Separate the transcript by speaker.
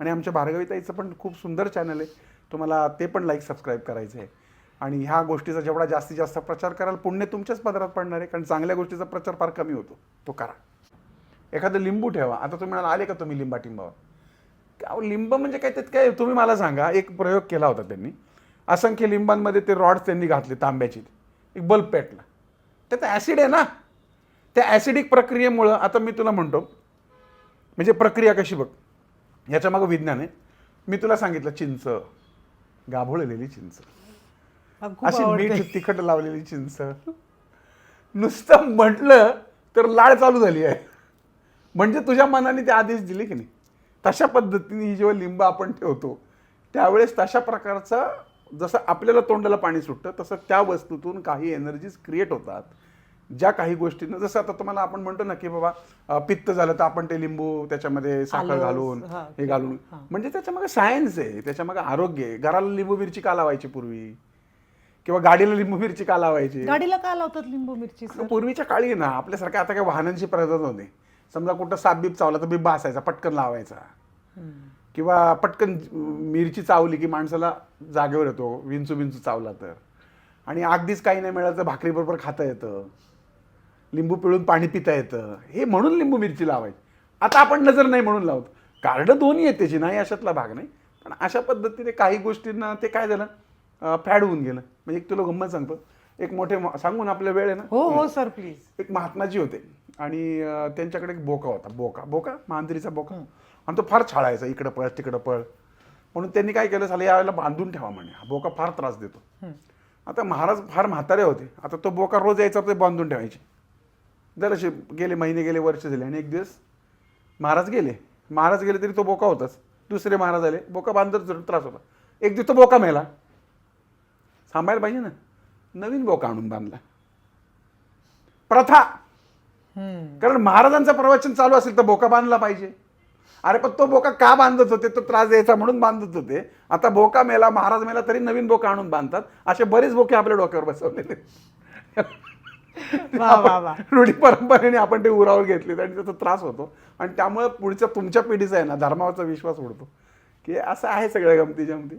Speaker 1: आणि आमच्या भार्गवीताईचं पण खूप सुंदर चॅनल आहे. तुम्हाला ते पण लाईक सबस्क्राईब करायचं आहे. आणि ह्या गोष्टीचा जेवढा जास्तीत जास्त प्रचार कराल पुण्य तुमच्याच पदरात पडणार आहे कारण चांगल्या गोष्टीचा प्रचार फार कमी होतो. तो करा. एखादं लिंबू ठेवा. आता तुम्ही म्हणाल आले का तुम्ही लिंबा टिंबावर? अहो लिंब म्हणजे काय त्यात काय? तुम्ही मला सांगा. एक प्रयोग केला होता त्यांनी. असंख्य लिंबांमध्ये ते रॉड्स त्यांनी घातले तांब्याची. एक बल्ब पेटला. त्यात ॲसिड आहे ना? त्या ॲसिडिक प्रक्रियेमुळं आता मी तुला म्हणतो म्हणजे प्रक्रिया कशी बघ. ह्याच्या मागं विज्ञान आहे. मी तुला सांगितलं चिंच. गाभोळलेली चिंच. अशी. मीठ तिखट लावलेली चिंच. नुसतं म्हटलं तर लाळ चालू झाली आहे. म्हणजे तुझ्या मनाने ते आदेश दिले की नाही? तशा पद्धतीने ही जेव्हा लिंब आपण ठेवतो त्यावेळेस तशा प्रकारचा जसं आपल्याला तोंडाला पाणी सुटतं तसं त्या वस्तूतून काही एनर्जीज क्रिएट होतात. ज्या काही गोष्टींना जसं आता तुम्हाला आपण म्हणतो ना की बाबा पित्त झालं तर आपण ते लिंबू त्याच्यामध्ये साखर घालून
Speaker 2: हा,
Speaker 1: घालून. म्हणजे त्याच्यामागे सायन्स आहे त्याच्यामागे आरोग्य आहे. घराला लिंबू मिरची का लावायची पूर्वी? किंवा गाडीला लिंबू मिरची का लावायची?
Speaker 2: गाडीला का लावतात लिंबू मिरची
Speaker 1: पूर्वीच्या काळी ना आपल्यासारख्या आता काय वाहनांची प्रगत होते. समजा कुठं साप बीप चावला तर बिब्बा असायचा पटकन लावायचा. किंवा पटकन मिरची चावली की माणसाला जागेवर येतो विंचू विंचू चावला तर. आणि अगदीच काही नाही मिळालं तर भाकरीबरोबर खाता येतं. लिंबू पिळून पाणी पिता येतं. हे म्हणून लिंबू मिरची लावायची. आता आपण नजर नाही म्हणून लावतो. कार्ड दोन्ही आहेत त्याची नाही अशातला भाग नाही. पण अशा पद्धतीने काही गोष्टींना ते काय झालं? फॅड होऊन गेलं. म्हणजे एक तुला गंमत सांगतो. एक मोठे सांगून आपल्या वेळ आहे ना?
Speaker 2: हो हो सर प्लीज
Speaker 1: एक महात्माजी होते. आणि त्यांच्याकडे एक बोका होता. बोका. बोका? मांजरीचा बोका. आणि तो फार छाळायचा. इकडं पळ तिकडं पळ. म्हणून त्यांनी काय केलं? झालं यावेळेला बांधून ठेवा म्हणे. हा बोका फार त्रास देतो. आता महाराज फार म्हातारे होते. आता तो बोका रोज यायचा ते बांधून ठेवायचे. जराशे गेले महिने गेले वर्ष झाले आणि एक दिवस महाराज गेले. महाराज गेले तरी तो बोका होताच. दुसरे महाराज आले बोका बांधत त्रास होता. एक दिवस तो बोका मेला. सांभाळायला पाहिजे ना. नवीन बोका आणून बांधला. प्रथा. कारण महाराजांचं प्रवचन चालू असेल तर बोका बांधला पाहिजे. अरे पण तो बोका का बांधत होते? तो त्रास द्यायचा म्हणून बांधत होते. आता बोका मेला महाराज मेला तरी नवीन बोका आणून बांधतात. असे बरेच बोके आपल्या डोक्यावर बसवलेले
Speaker 2: वा वा वा.
Speaker 1: रूढी परंपरेने आपण ते उरावर घेतले आणि त्याचा त्रास होतो. आणि त्यामुळे पुढच्या तुमच्या पिढीचा आहे ना धर्मावरचा विश्वास उडतो. की असं आहे सगळ्या गमती जमती